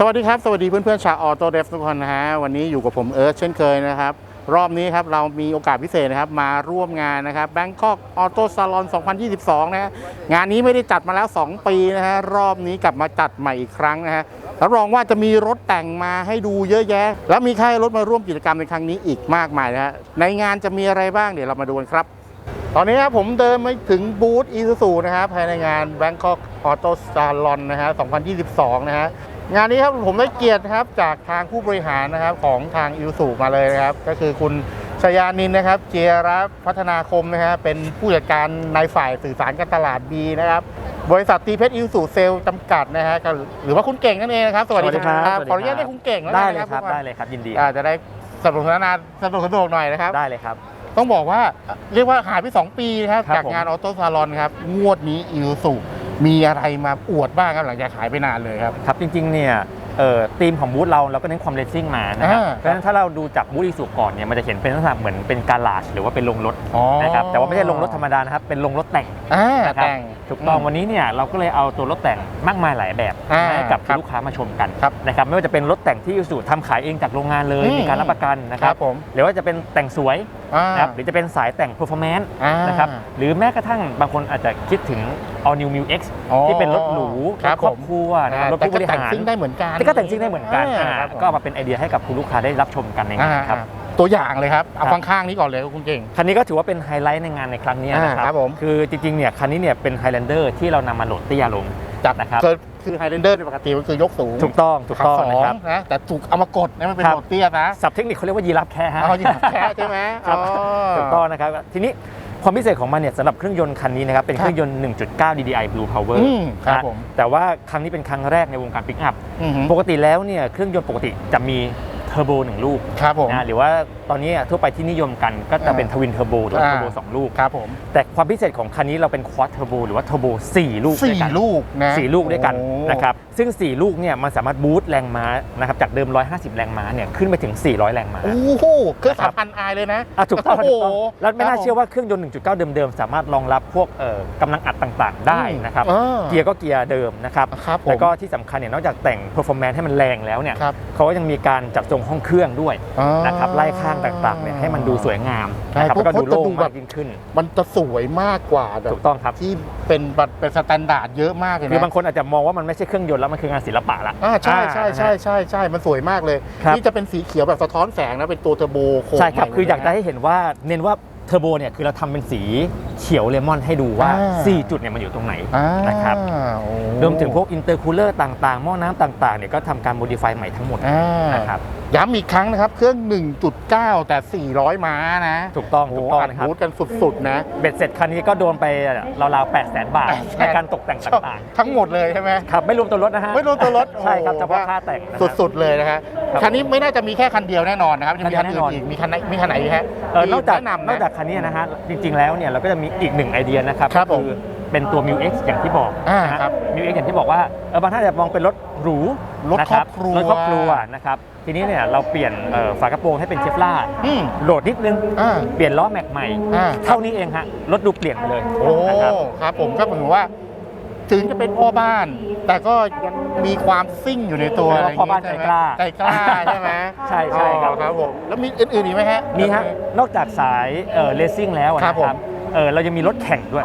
สวัสดีครับ สวัสดีเพื่อนๆชาวออโตเดฟทุกคนนะฮะวันนี้อยู่กับผมเอิร์ธเช่นเคยนะครับ รอบนี้ครับเรามีโอกาสพิเศษนะครับ มาร่วมงานนะครับ Bangkok Auto Salon 2022 นะฮะงานนี้ไม่ได้จัดมาแล้ว 2 ปีนะฮะรอบนี้กลับมาจัดใหม่อีกครั้งนะฮะรับรองว่าจะมีรถแต่งมาให้ดูเยอะแยะ แล้วมีค่ายรถมาร่วมกิจกรรมในครั้งนี้อีกมากมายนะฮะในงานจะมีอะไรบ้างเดี๋ยวเรามาดูกันครับ ตอนนี้ครับผมเดินมาถึงบูธอีซูซูนะครับภายในงาน Bangkok Auto Salon นะฮะ2022 นะฮะ งานนี้ครับผมได้เกียรติครับจากทางผู้บริหารนะครับของทางอีซูซูมาเลยนะครับ ก็คือคุณชยานินนะครับ เจียรพัฒนาคมนะฮะเป็นผู้จัดการในฝ่ายสื่อสารการตลาดบีนะครับ บริษัทตีเพชรอีซูซูเซลจำกัดนะฮะก็หรือว่าคุณเก่งนั่นเองนะครับสวัสดีครับสวัสดีครับขออนุญาตเรียกคุณเก่งแล้วได้กันเลยนะครับได้เลยครับยินดีอ่าจะได้สนุกสนานสนุกสนุกหน่อยนะครับได้เลยครับต้องบอกว่าเรียกว่าหายไป 2 ปีนะครับครับจากงานผมออโต้ซาลอนครับงวดนี้อิวสุ มีอะไรมาอวดบ้างครับหลังจากหายไปนานเลยครับ ครับจริงๆเนี่ยเอ่อธีมของบูธเราเราก็เน้นความเลสซิ่งมานะครับอ่าเพราะฉะนั้นถ้าเราดูจากบูธอีสุก่อนเนี่ยมันจะเห็นเป็นลักษณะเหมือนเป็นการาจหรือว่าเป็นโรงรถอ๋อ นะครับแต่ว่าไม่ใช่โรงรถธรรมดานะครับเป็นโรงรถแต่งอ่านะครับแต่ง ถูกต้องวันนี้เนี่ยเราก็เลยเอาตัวรถแต่งมากมายหลายแบบอ่าให้กับครับลูกค้ามาชมกันครับนะครับไม่ว่าจะเป็นรถแต่งที่อีสุทำขายเองจากโรงงานเลยอืม มีการรับประกันนะคครัรับบผมหรือว่าจะเป็นแต่งสวยอ่านะครับหรือจะเป็นสายแต่ง performance อ่า นะครับหรือแม้กระทั่งบางคนอาจจะคิดถึง all new mu x อ๋อที่เป็นรถหรูครัรบถครอบครัวนะครับรถแต่ผู้บก็ริแต่งหารซิ่งได้เหมือนกันแต่ก็แต่งซิ่งได้เหมือนกันอ่าอ่าครับผมก็เอามาเป็นไอเดียให้กับคุณลูกค้าได้รับชมกันในงานครับ อ่าตัวอย่างเลยครับเอาครับ ข้างๆนี้ก่อนเลยครับคุณเก่ง คันนี้ก็ถือว่าเป็นไฮไลท์ในงานในครั้งนี้นะคอ่าครัรับบผม คือจริงๆเนี่ยคันนี้เนี่ยเป็น Highlander ที่เรานำมาโหลดเตี้ยลง จากนะครับ คือคือไฮเ a นเดอร์ในปกติมันคือยกสูงถูกต้องถูกต้องขับสนะครับ นะแต่ถูกเอามากดนะมันเป็นครับ โหมดเตี้ยนะศัพท์เทคนิคเขาเรียกว่ายีราฟแค่ฮะ เอาอย่างแค่ใช่ไหมครับ อ๋อ ถูกต้องนะครับ ทีนี้ ความพิเศษของมันเนี่ยสำหรับเครื่องยนต์คันนี้นะครับเป็นเครื่องยนต์ 1.9 DDI Blue Power อืมครับนะผมแต่ว่าครั้งนี้เป็นครั้งแรกในวงการปิกอัพอือหือปกติแล้วเนี่ยเครื่องยนต์ปกติจะมี เทอร์โบหนึ่งลูกครับผมนะหรือว่าตอนนี้ทั่วไปที่นิยมกันก็จะเป็นทวินเทอร์โบหรือว่าอ่าเทอร์โบสองลูกครับผมแต่ความพิเศษของคันนี้เราเป็นควอ d เทอร์โบหรือว่าเทอร์โบ4ลูกสี่ด้วยกันลูกนะสี่ลูกด้วยกันโอ้นะครับซึ่ง 4 ลูกเนี่ยมันสามารถบูสต์แรงม้านะครับจากเดิม 150 แรงม้าเนี่ยขึ้นไปถึง 400 แรงม้าโอ้โหเครื่องนะครัสามบพันไอเลยนะอะถูกต้องโอ้โหถูกต้องแล้วไม่น่าครับผมเชื่อว่าเครื่องยนต์ 1.9 เดิมๆ สามารถรองรับพวกเอ่อกำลังอัดต่างๆ ได้นะครับออเกียร์ก็เกียร์เดิมนะครับครับผมแล้วก็ที่สำคัญเนี่ยนอกจากแต่ง performance ให้มันแรงแล้วเนี่ยครับเขาก็ยังมีการจัดทรงห้องเครื่องด้วยอ๋อนะครับไล่ข้างต่างๆเนี่ยให้มันดูสวยงามใช่นะครับแล้วก็ดูเพราะจะโล่งดูแบบมากยิ่งขึ้น มันจะสวยมากกว่าแบบถูกต้องครับ ที่เป็นแบบเป็นสแตนดาร์ดเยอะมากเลยนะคือบางคนอาจจะมองว่ามันไม่ใช่เครื่องยนต์แล้วมันคืองานศิลปะละ อ่าใช่ใช่อ่าใช่ใช่ใช่มันสวยมากเลย ครับ นี่จะเป็นสีเขียวแบบสะท้อนแสงนะเป็นตัวเทอร์โบโคมใช่ครับ ใหม่คืออยากจะเลให้เห็นว่าเน้นว่า เทอร์โบเนี่ยคือเราทำเป็นสีเขียวเลมอนให้ดูว่าอ่า4จุดเนี่ยมันอยู่ตรงไหนอ่านะครับโอ้รวมถึงพวกอินเตอร์คูลเลอร์ต่างๆหม้อน้ำต่างๆเนี่ยก็ทำการโมดิฟายใหม่ทั้งหมดอ่านะครับย้ำอีกครั้งนะครับ เครื่อง 1.9 แต่ 400 ม้านะถูกต้องโอ้ถูโหกต้องอัดนะครับ บูทกันสุดๆนะ เบ็ดเสร็จคันนี้ก็โดนไปราวๆ 8 0 0 0 0 0 บาท 800,000 ในการตกแต่งต่างทั้งหมดเลยใช่ไหม ๆ ครับ ไม่รวมตัวรถนะฮะไม่รวมตัวรถใช่ครับโอ้โหเฉพาะค่าแต่งนะฮะสุดๆเลยนะฮะครับคันนี้ไม่น่าจะมีแค่คันเดียวแน่นอนนะครับยังมีคัคันนเดียวอื่นแน่นอนอีกมีคันไหนมีคันไหนอีกฮะเออนอกจากที่แนะนำนอกจากคันนี้นะฮะจริง ๆแล้วเนี่ยเราก็จะมีอีกหนึ่งไอเดียนะครับครับก็คือเป็นตัว m ิ X อย่างที่บอกอ่านะฮะ ครับมิว X อย่างที่บอกว่าเออบางท่านอาจจะมองเป็นรถหรูรถนะครอบครัว รถครอบครัวนะครับทีนี้เนี่ยเราเปลี่ยนเอ่อฝากระโปรงให้เป็นเชฟล่าอืมโหลดนิดนึง อ่า เปลี่ยนล้อแม็กใหม่ อ่า เท่านี้เองฮะรถดูเปลี่ยนไปเลยโอ้นะครับ ครับผมก็เหมือนว่า ถึงจะเป็นพ่อบ้าน แต่ก็ยังมีความซิ่งอยู่ในตัวเรียกว่าพ่อบ้านะไรย่งใจกล้าใจกล้าใช่ไหมใช่ใช่ครับ อ๋อครับผมแล้วมีอื่นๆอีกไหมฮะ มีฮะนอกจากสายเอ่อเลสซิ่งแล้วอะครับนะผมครับเออเรายังมีรถแข่งด้วย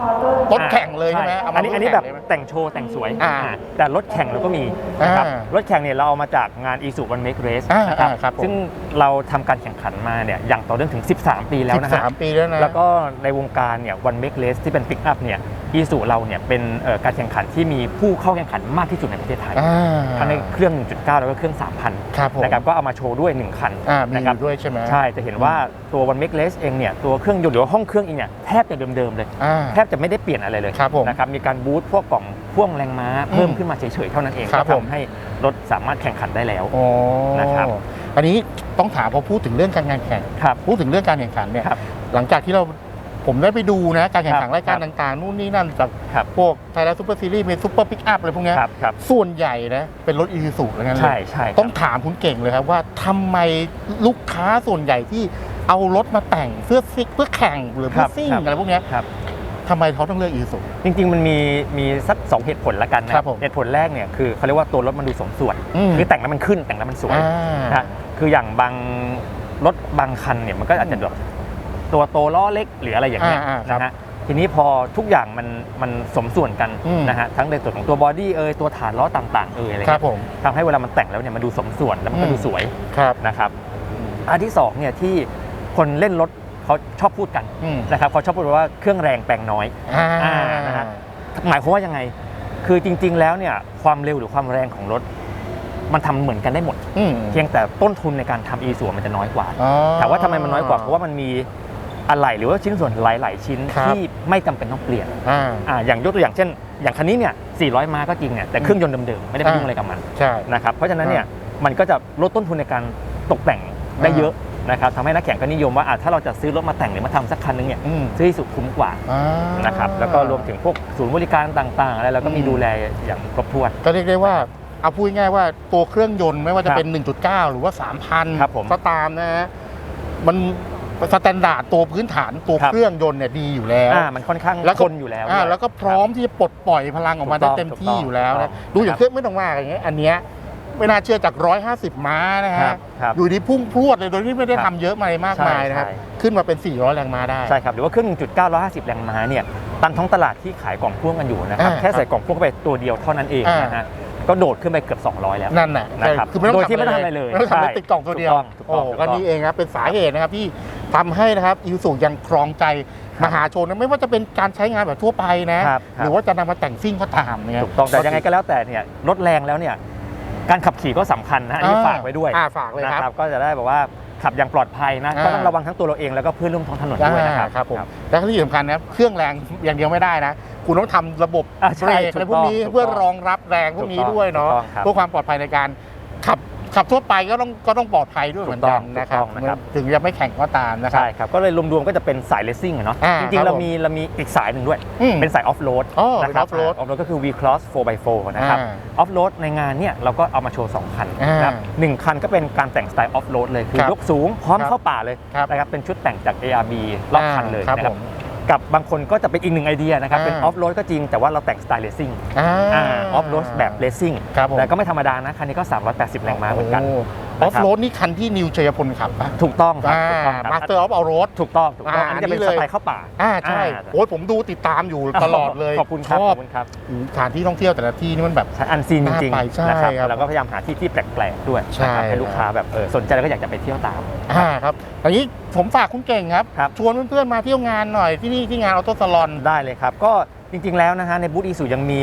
รถแข่งเลยใช่ไหมอ่าเอามาอันนี้รถอันนี้แข่แบงบเลยไหม แต่งโชว์แต่งสวยอ่าอ่าแต่รถแข่งเราก็มีนะครับอ่ารถแข่งเนี่ยเราเอามาจากงาน e s u One Make Race อ่านะครับอ่าครับผมซึ่ง เราทำการแข่งขันมาเนี่ยอย่างต่อเนื่องถึง 13 ปีแล้วนะสิฮะบสามปีแล้วนะ แล้วก็ในวงการเนี่ย One Make Race ที่เป็นปิกอัพเนี่ย e s u เราเนี่ยเป็นเอ่อการแข่งขันที่มีผู้เข้าแข่งขันมากที่สุดในประเทศไทยอ่าทั้งในเครื่อง 1.9 แล้วก็เครื่อง 3,000ครับผม นะครับก็เอามาโชว์ด้วย 1 คันอ่ามีนะอครับยู่ด้วยใช่ไหมใช่จะเห็นว่าตัว One Make Race เองเนี่ยตัวเครื่องยนต์หรือว่าห้องเครื่องเองเนี่ยแทบจะเดิมๆเลย อ่า แทบจะไม่ได้เปลี่ยนอะไรเลยครับผมนะครับมีการบูตพวกกล่องพ่วงแรงม้า เพิ่มอืมขึ้นมาเฉยๆเท่านั้นเองครัก็บผม ทำให้รถสามารถแข่งขันได้แล้วโอ้นะครับ อันนี้ต้องถามพอพูดถึงเรื่องการงานแข่งครับพูดถึงเรื่องการแข่งขันเนี่ยครับหลังจากที่เราผมได้ไปดูนะการแข่งขันครับรายการครับต่างๆนู่นนี่นั่นจากครับพวกไทยแลนด์ซูเปอร์ซีรีส์มีซูเปอร์ปิกอัพอะไรพวกเนี้ยครับครับส่วนใหญ่นะเป็นรถอีซูซูแล้วกันเลยใช่ใช่ครับต้องถามคุณเก่งเลยครับว่าทำไมลูกค้าส่วนใหญ่ที่เอารถมาแต่งเพื่อซิกเพื่อแข่งหรือเพื่อครับซิ่งครับอะไรพวกเนี้ยครับ ทำไมเขาต้องเลือกอีซู จริง ๆ มันมีมีสักสองเหตุผลละกันนะครับผมเหตุผลแรกเนี่ยคือเขาเรียกว่าตัวรถมันดูสมส่วน อืมคือแต่งแล้วมันขึ้นแต่งแล้วมันสวยอ่านะคืออย่างบางรถบางคันเนี่ยมันก็อาจจะแบบตัวโตล้อเล็กหรืออะไรอย่างเงี้ยอ่าอ่าครับนะฮะทีนี้พอทุกอย่างมันมันสมส่วนกันอืม นะฮะทั้งในส่วนของตัวบอดี้เอยตัวฐานล้อต่างๆเอยอะไรครับเงี้ยผม ทำให้เวลามันแต่งแล้วเนี่ยมันดูสมส่วนแล้วมันก็อืม ดูสวยครับนะครับ อันที่สองเนี่ยที่คนเล่นรถ เขาชอบพูดกันอืม นะครับเขาชอบพูดว่าเครื่องแรงแปลงน้อย อ่าอ่านะฮะ หมายความว่ายังไง คือจริง ๆ แล้วเนี่ยความเร็วหรือความแรงของรถ มันทำเหมือนกันได้หมด อืมเพียงแต่ต้นทุนในการทำอีสูมันจะน้อยกว่า อ๋อถามว่าทำไมมันน้อยกว่า เพราะว่ามันมีอะไหล่หรือว่าชิ้นส่วนหลาย ๆ ชิ้นครับ ที่ไม่จำเป็นต้องเปลี่ยนอ่า อ่าอย่างยกตัวอย่างเช่น อย่างคันนี้เนี่ย 400 ม้าก็จริงเนี่ยแต่เครื่องยนต์เดิมๆ ไม่ได้ไปอ่ายุ่งอะไรกับมันใช่ นะครับ เพราะฉะนั้นเนี่ยมันก็จะลดต้นทุนในการตกแต่งได้เยอะ นะครับทำให้นักแข่งก็นิยมว่าอะถ้าเราจะซื้อรถมาแต่งหรือมาทำสักคันนึงเนี่ยอืมซื้อให้สุดคุ้มกว่าอ่า นะครับแล้วก็รวมถึงพวกศูนย์บริการต่างๆอะไรเราก็มีอืม ดูแลอย่างครบถ้วน ก็เรียกได้ว่าเอาพูดง่ายๆว่าตัวเครื่องยนต์ไม่ว่าจะครับเป็น 1.9 หรือว่า 3,000ครับผมก็ตามนะฮะมันสแตนดาร์ดตัวพื้นฐานตัวครับ เครื่องยนต์เนี่ยดีอยู่แล้ว อ่ามันค่อนข้างแล้วก็ทนอยู่แล้วอ่าด้วย แล้วก็พร้อมที่จะปลดปล่อยพลังออกมาถูได้กต้องเต็มถูกที่ต้องอยู่แล้วถูกต้นะองดูอย่างครับเครื่องไม่ต้องว่าอย่างเงี้ยอันเนี้ย ไม่น่าเชื่อจาก 150 ม้านะครัฮะบครับอยู่ดีพุ่งพรวดเลยโดยที่ไม่ได้ครัทำบเยอะอะไรมากมายนะครับ ใช่ใช่ ขึ้นมาเป็น 400 แรงม้าได้ ใช่ครับหรือว่าเครื่อง1.9 150 แรงม้าเนี่ยตามท้องตลาดที่ขายกล่องพ่วงกันอยู่นะครับอ่าแค่ใส่กล่องพ่วงเข้าไปตัวเดียวเท่านั้นเองอ่าน นะฮะก็โดดขึ้นไปเกือบ 200 แล้ว นั่นแหละนะครับคือไม่ต้องโดยที่ไม่ต้องทำอะไรเลยไม่ต้องทำอะไรใช่ติดกล่องตัวเดียว ถูกต้องถูกต้องโอ้ถูกต้ก็อง นี่เองครับเป็นสาเหตุนะครับที่ทำให้นะครับอิวสุยังครองใจมหาชนนะไม่ว่าจะเป็นการใช้งานแบบทั่วไปนะ ครับคหรับรือว่าจะนำมาแต่งซิ่งก็ตามเนี่ยถูกต้องแต่ยังไงก็แล้วแต่เนี่ยรถแรงแล้วเนี่ย การขับขี่ก็สำคัญนะอันนี้ฝากไว้ด้วยอ่าฝากเลยนะครับก็จะได้แบบว่าขับอย่างปลอดภัยนะ อ่า ก็ต้องระวังทั้งตัวเราเองแล้วก็เพื่อนร่วมท้องถนนด้วยนะครับ อ่าครับผมและที่สำคัญนะเครื่องแรงอย่างเดียวไม่ได้นะ คุณต้องทำระบบอ่าเบใช่รกอะไรพวกนี้ถูกต้องเพื่อรองรับแรงพวกนี้ถูกต้องด้วยเนาะถูกต้องครับ เพื่อความปลอดภัยในการ ขับขับทั่วไปก็ต้องก็ต้องปลอดภัยด้วยเหมือนกันถูกต้องนะครับถูกต้องนะครับ ถึงจะไม่แข่งก็ตามนะครับใช่ครับ ก็เลยรวมๆก็จะเป็นสายเลสซิ่งอะเนาะอ่าจคริรังบๆเราผมมีเรามีอีกสายหนึ่งด้วย อืมเป็นสายออฟโรดอ๋อนะเป็นครั off-road ออฟโรดก็คือ V Cross 4x4 นะครับอ่าออฟโรดในงานเนี่ยเราก็เอามาโชว์ 2 คันอ่านะครับหนึ่งคันก็เป็นการแต่งสไตล์ออฟโรดเลย คือครับยกสูงพร้อมครับเข้าป่าเลยครับนะครับเป็นชุดแต่งจาก ARB รอบคันเลยครับนะคผรับม กับบางคนก็จะเป็นอีกหนึ่งไอเดียนะครับ เป็นออ่าอฟโรดก็จริงแต่ว่าเราแต่งสไตล์เลสซิ่งอ่าออฟโรดแบบเลสซิ่งครับผมแต่ก็ไม่ธรรมดานะ คันนี้ก็ 380 แรงม้าเหมือนกันออฟโรดนี่คันที่นิวชัยพลขับปะถูกต้องครับอ่าถูกต้องคมารับสเตอร์ออฟเอาโรดถูกต้องถูกต้องอ่าอันนี้จะเป็นอันนี้สเลยไตล์เข้าป่าอ่าใช่อ่าโอ้ยผมดูติดตามอยู่ตลอดเลยขอบคุณครับชขออบบคุณครับสถานที่ท่องเที่ยวแต่ละที่นี่มันแบบใช่อันซีนจริงน่าไปใช่ๆนะครับครับเราก็พยายามหาที่ที่แปลกๆด้วยใช่นะครับให้ลูกค้าแบบเออสนใจแล้วก็อยากจะไปเที่ยวตามอ่าครับอันนี้ผมฝากคุณเก่งครับครับชวนเพื่อนๆมาเที่ยวงานหน่อยที่นี่ที่งานออโต้ซาลอน ได้เลยครับ ก็จริงๆแล้วนะฮะในบูธอีสุยังมี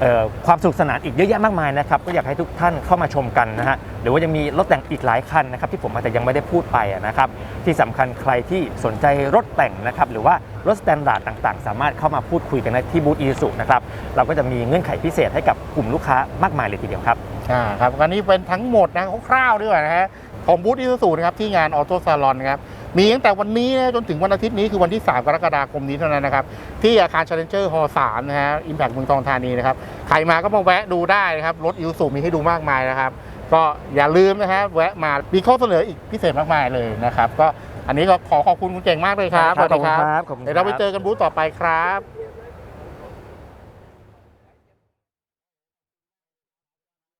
เอ่อความสนุกสนานอีกเยอะแยะมากมายนะครับ ก็อยากให้ทุกท่านเข้ามาชมกันนะฮะหรือว่ายังมีรถแต่งอีกหลายคันนะครับ ที่ผมอาจจะยังไม่ได้พูดไปอะนะครับ ที่สำคัญใครที่สนใจรถแต่งนะครับ หรือว่ารถสแตนดาร์ดต่างๆ สามารถเข้ามาพูดคุยกันได้ที่บูธอีสุนะครับ เราก็จะมีเงื่อนไขพิเศษให้กับกลุ่มลูกค้ามากมายเลยทีเดียวครับอ่าครับอันนี้เป็นทั้งหมดนะคร่าวๆด้วยนะฮะของบูธอีซูซูนะครับที่งานออโต้ซาลอนนะครับ มีตั้งแต่วันนี้นะจนถึงวันอาทิตย์นี้คือวันที่ 3 กรกฎาคมนี้เท่านั้นนะครับ ที่อาคาร Challenger Hall 3นะฮะอิมแพคเมืองทองธานีนะครับ ใครมาก็มาแวะดูได้นะครับ รถอีซูซูมีให้ดูมากมายนะครับ ก็อย่าลืมนะฮะแวะมามีข้อเสนออีกพิเศษมากมายเลยนะครับ ก็อันนี้ก็ขอขอบคุณคุณเก่งมากเลยครับขอบคุณครับขอบคุณครับเดี๋ยวเราไปเจอกันบูธต่อไปครับ